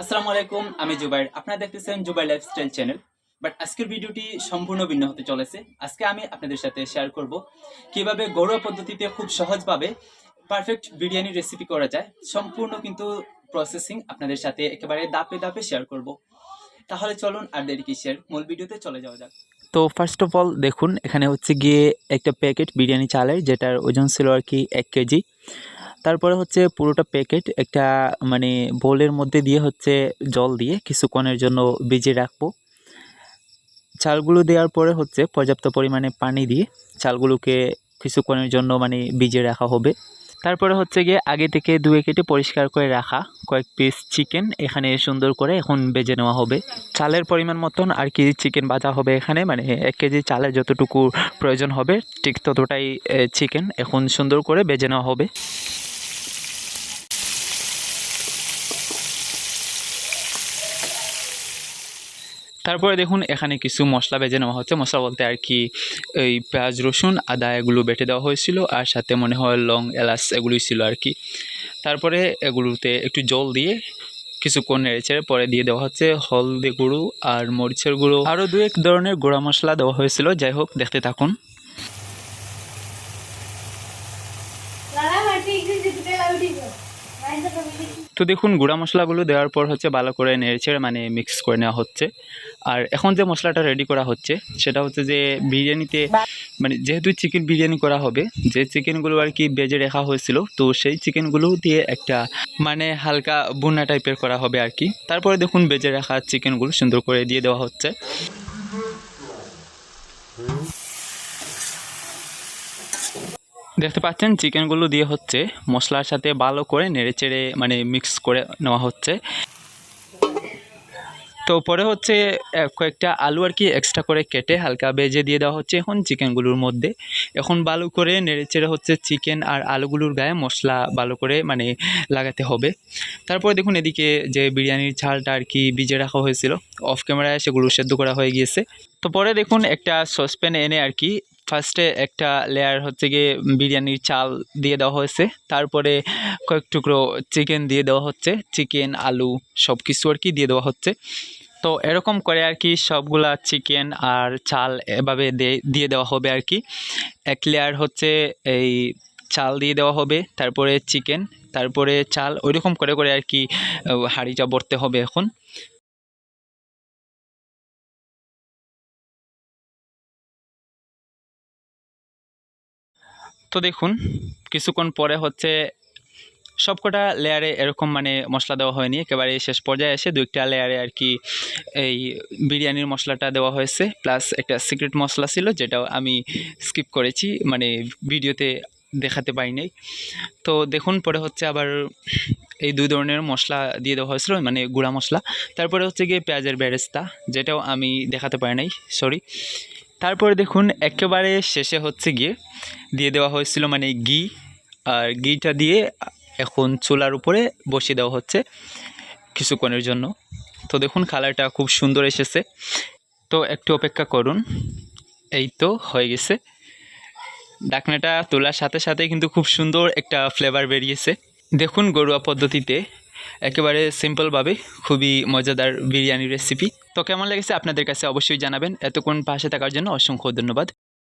আসসালামু আলাইকুম, আমি জুবাইর। আপনারা দেখতেছেন জুবাইর লাইফস্টাইল চ্যানেল, বাট আজকের ভিডিওটি সম্পূর্ণ ভিন্ন হতে চলেছে। আজকে আমি আপনাদের সাথে শেয়ার করব কীভাবে ঘরোয়া পদ্ধতিতে খুব সহজভাবে পারফেক্ট বিরিয়ানি রেসিপি করা যায়। সম্পূর্ণ কিন্তু প্রসেসিং আপনাদের সাথে একেবারে দাপে দাপে শেয়ার করব। তাহলে চলুন আর দেরি কিসের, মূল ভিডিওতে চলে যাওয়া যাক। তো ফার্স্ট অফ অল দেখুন, এখানে হচ্ছে গিয়ে একটা প্যাকেট বিরিয়ানি চালের, যেটার ওজন ছিল আর কি এক কেজি। তারপরে হচ্ছে পুরোটা প্যাকেট একটা মানে বোলের মধ্যে দিয়ে হচ্ছে জল দিয়ে কিছুক্ষণের জন্য ভিজিয়ে রাখব। চালগুলো দেওয়ার পরে হচ্ছে পর্যাপ্ত পরিমাণে পানি দিয়ে চালগুলোকে কিছুক্ষণের জন্য মানে ভিজিয়ে রাখা হবে। তারপরে হচ্ছে গিয়ে আগে থেকে ধুয়ে কেটে পরিষ্কার করে রাখা কয়েক পিস চিকেন এখানে সুন্দর করে এখন বেজে নেওয়া হবে। চালের পরিমাণ মতন আর কি চিকেন ভাজা হবে এখানে মানে এক কেজি চালের যতটুকু প্রয়োজন হবে ঠিক ততটাই চিকেন এখন সুন্দর করে বেজে নেওয়া হবে। তারপরে দেখুন, এখানে কিছু মশলা বেজে নেওয়া হচ্ছে। মশলা বলতে আর কি, এই পেঁয়াজ, রসুন, আদা এগুলো বেটে দেওয়া হয়েছিল আর সাথে মনে হয় লং এলাচ এগুলোই ছিল আর কি। তারপরে এগুলোতে একটু জল দিয়ে কিছুক্ষণ নেড়েচেড়ে পরে দিয়ে দেওয়া হচ্ছে হলদি গুঁড়ো আর মরিচের গুঁড়ো। আরও দু এক ধরনের গুঁড়া মশলা দেওয়া হয়েছিল, যাই হোক, দেখতে থাকুন। তো দেখুন, গুঁড়া মশলাগুলো দেওয়ার পর হচ্ছে ভালো করে নেড়েচেড়ে মানে মিক্স করে নেওয়া হচ্ছে। আর এখন যে মশলাটা রেডি করা হচ্ছে, সেটা হচ্ছে যে বিরিয়ানিতে মানে যেহেতু চিকেন বিরিয়ানি করা হবে, যে চিকেনগুলো আর কি বেজে রাখা হয়েছিল, তো সেই চিকেনগুলো দিয়ে একটা মানে হালকা বুনা টাইপের করা হবে আর কি। তারপরে দেখুন, বেজে রাখা চিকেনগুলো সুন্দর করে দিয়ে দেওয়া হচ্ছে। দেখতে পাচ্ছেন, চিকেনগুলো দিয়ে হচ্ছে মশলার সাথে ভালো করে নেড়েচেড়ে মানে মিক্স করে নেওয়া হচ্ছে। তো পরে হচ্ছে কয়েকটা আলু আর কি এক্সট্রা করে কেটে হালকা বেজে দিয়ে দেওয়া হচ্ছে এখন চিকেনগুলোর মধ্যে। এখন ভালো করে নেড়েচেড়ে হচ্ছে চিকেন আর আলুগুলোর গায়ে মশলা ভালো করে মানে লাগাতে হবে। তারপরে দেখুন এদিকে যে বিরিয়ানির ঝালটা আর কি ভিজে রাখা হয়েছিল অফ ক্যামেরায় সেগুলো সেদ্ধ করা হয়ে গিয়েছে। তো পরে দেখুন একটা সসপ্যান এনে আর কি ফার্স্টে একটা লেয়ার হচ্ছে গিয়ে বিরিয়ানির চাল দিয়ে দেওয়া হয়েছে। তারপরে কয়েক টুকরো চিকেন দিয়ে দেওয়া হচ্ছে। চিকেন আলু সব কিছু আর কি দিয়ে দেওয়া হচ্ছে। তো এরকম করে আর কি সবগুলা চিকেন আর চাল এভাবে দিয়ে দেওয়া হবে আর কি। এক লেয়ার হচ্ছে এই চাল দিয়ে দেওয়া হবে, তারপরে চিকেন তারপরে চাল, ওইরকম করে করে আর কি হাঁড়িটা ভরতে হবে এখন। তো দেখুন, কিছুক্ষণ পরে হচ্ছে সবকটা লেয়ারে এরকম মানে মশলা দেওয়া হয়নি। একেবারে শেষ পর্যায়ে এসে দু একটা লেয়ারে আর কি এই বিরিয়ানির মশলাটা দেওয়া হয়েছে। প্লাস একটা সিক্রেট মশলা ছিল যেটাও আমি স্কিপ করেছি মানে ভিডিওতে দেখাতে পারিনি। তো দেখুন, পরে হচ্ছে আবার এই দুই ধরনের মশলা দিয়ে দেওয়া হয়েছিল মানে গুঁড়া মশলা। তারপরে হচ্ছে গিয়ে পেঁয়াজের বেরেস্তা, যেটাও আমি দেখাতে পারি নাই সরি তারপরে দেখুন, একেবারে শেষে হচ্ছে গিয়ে দিয়ে দেওয়া হয়েছিল মানে ঘি, আর ঘিটা দিয়ে এখন চুলার উপরে বসিয়ে দেওয়া হচ্ছে কিছুক্ষণের জন্য। তো দেখুন, কালারটা খুব সুন্দর এসেছে। তো একটু অপেক্ষা করুন, এই তো হয়ে গেছে। ডাকনাটা তোলার সাথে সাথে কিন্তু খুব সুন্দর একটা ফ্লেভার বেরিয়েছে। দেখুন, ঘরোয়া পদ্ধতিতে একেবারে সিম্পলভাবে খুবই মজাদার বিরিয়ানি রেসিপি তো কেমন লেগেছে? আপনাদের কাছে অবশ্যই জানাবেন। এতক্ষণ পাশে থাকার জন্য অসংখ্য ধন্যবাদ।